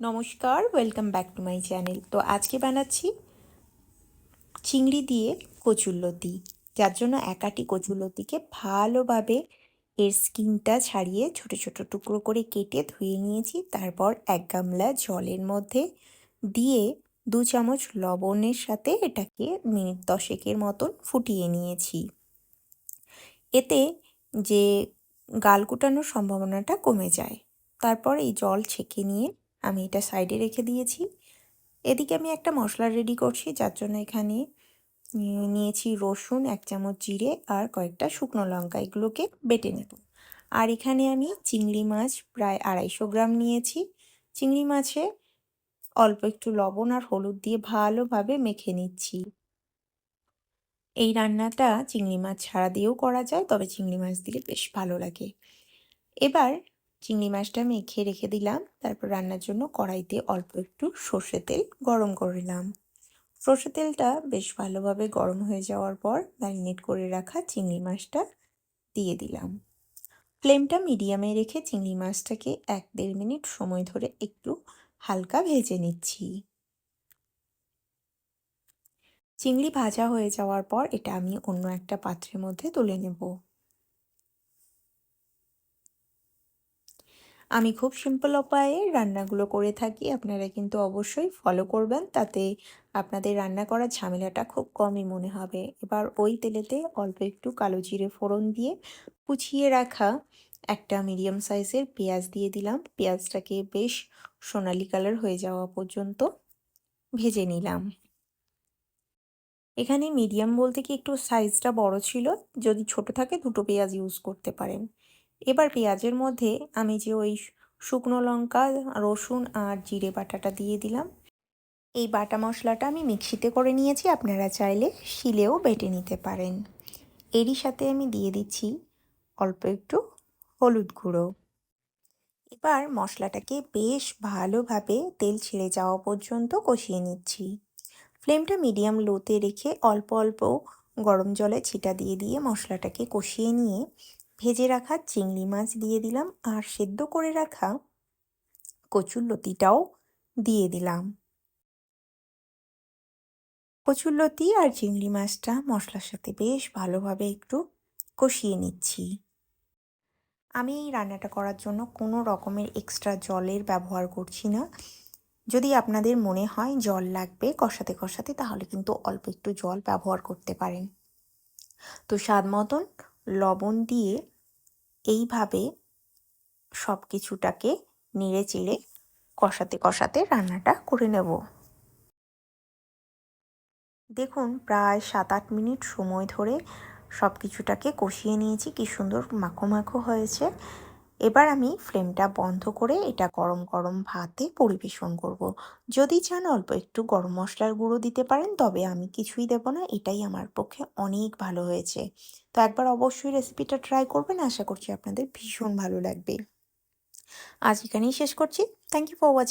নমস্কার welcome back to my channel তো আজকে বানাচ্ছি চিংড়ি দিয়ে কচুরলতি যার জন্য একাটি কচুরলতিকে ভালোভাবে এর স্কিনটা ছাড়িয়ে ছোট ছোট টুকরো করে কেটে ধুয়ে নিয়েছি। তারপর এক গামলা জলের মধ্যে দিয়ে দু চামচ লবণের সাথে এটাকে মিনিট দশেকের মতন ফুটিয়ে নিয়েছি। এতে যে গাল কুটানোর সম্ভাবনাটা কমে যায়। তারপর এই জল ছেঁকে নিয়ে আমি এটা সাইডে রেখে দিয়েছি। এদিকে আমি একটা মশলা রেডি করছি, যার জন্য এখানে নিয়েছি রসুন, এক চামচ জিরে আর কয়েকটা শুকনো লঙ্কা। এগুলোকে বেটে নেব। আর এখানে আমি চিংড়ি মাছ প্রায় আড়াইশো গ্রাম নিয়েছি। চিংড়ি মাছে অল্প একটু লবণ আর হলুদ দিয়ে ভালোভাবে মেখে নিচ্ছি। এই রান্নাটা চিংড়ি মাছ ছাড়া দিয়েও করা যায়, তবে চিংড়ি মাছ দিলে বেশ ভালো লাগে। এবার চিংড়ি মাছটা মেখে রেখে দিলাম। তারপর রান্নার জন্য কড়াইতে অল্প একটু সর্ষে তেল গরম করলাম সর্ষে তেলটা বেশ ভালোভাবে গরম হয়ে যাওয়ার পর ম্যারিনেট করে রাখা চিংড়ি মাছটা দিয়ে দিলাম। ফ্লেমটা মিডিয়ামে রেখে চিংড়ি মাছটাকে এক দেড় মিনিট সময় ধরে একটু হালকা ভেজে নিচ্ছি। চিংড়ি ভাজা হয়ে যাওয়ার পর এটা আমি অন্য একটা পাত্রের মধ্যে তুলে নেব। আমি খুব সিম্পল উপায়ে রান্নাগুলো করে থাকি। আপনারা কিন্তু অবশ্যই ফলো করবেন, তাতে আপনাদের রান্না করার ঝামেলাটা খুব কমই মনে হবে। এবার ওই তেলেতে অল্প একটু কালো জিরে ফোড়ন দিয়ে কুচিয়ে রাখা একটা মিডিয়াম সাইজের পেঁয়াজ দিয়ে দিলাম। পেঁয়াজটাকে বেশ সোনালি কালার হয়ে যাওয়া পর্যন্ত ভেজে নিলাম। এখানে মিডিয়াম বলতে কি একটু সাইজটা বড় ছিল। যদি ছোট থাকে দুটো পেঁয়াজ ইউজ করতে পারেন। এবার পেঁয়াজের মধ্যে আমি যে ওই শুকনো লঙ্কা, রসুন আর জিরে বাটাটা দিয়ে দিলাম। এই বাটা মশলাটা আমি মিক্সিতে করে নিয়েছি, আপনারা চাইলে শিলেও বেটে নিতে পারেন। এরই সাথে আমি দিয়ে দিচ্ছি অল্প একটু হলুদ গুঁড়ো। এবার মশলাটাকে বেশ ভালোভাবে তেল ছেড়ে যাওয়া পর্যন্ত কষিয়ে নিচ্ছি। ফ্লেমটা মিডিয়াম লোতে রেখে অল্প অল্প গরম জলে ছিটা দিয়ে দিয়ে মশলাটাকে কষিয়ে নিয়ে ভেজে রাখা চিংড়ি মাছ দিয়ে দিলাম আর সেদ্ধ করে রাখা কচুর লতিটাও দিয়ে দিলাম। কচুর লতি আর চিংড়ি মাছটা মশলার সাথে বেশ ভালোভাবে একটু কষিয়ে নিচ্ছি। আমি এই রান্নাটা করার জন্য কোনো রকমের এক্সট্রা জলের ব্যবহার করছি না। যদি আপনাদের মনে হয় জল লাগবে কষাতে কষাতে তাহলে কিন্তু অল্প একটু জল ব্যবহার করতে পারেন। তো স্বাদ মতন লবণ দিয়ে এইভাবে সব কিছুটাকে নেড়ে চেড়ে কষাতে কষাতে রান্নাটা করে নেব। দেখুন, প্রায় সাত আট মিনিট সময় ধরে সব কিছুটাকে কষিয়ে নিয়েছি। কি সুন্দর মাখো মাখো হয়েছে। এবার আমি ফ্লেমটা বন্ধ করে এটা গরম গরম ভাতে পরিবেশন করব। যদি চান অল্প একটু গরম মশলার গুঁড়ো দিতে পারেন, তবে আমি কিছুই দেব না, এটাই আমার পক্ষে অনেক ভালো হয়েছে। তো একবার অবশ্যই রেসিপিটা ট্রাই করবেন, আশা করছি আপনাদের ভীষণ ভালো লাগবে। আজ এখানেই শেষ করছি। Thank you for watching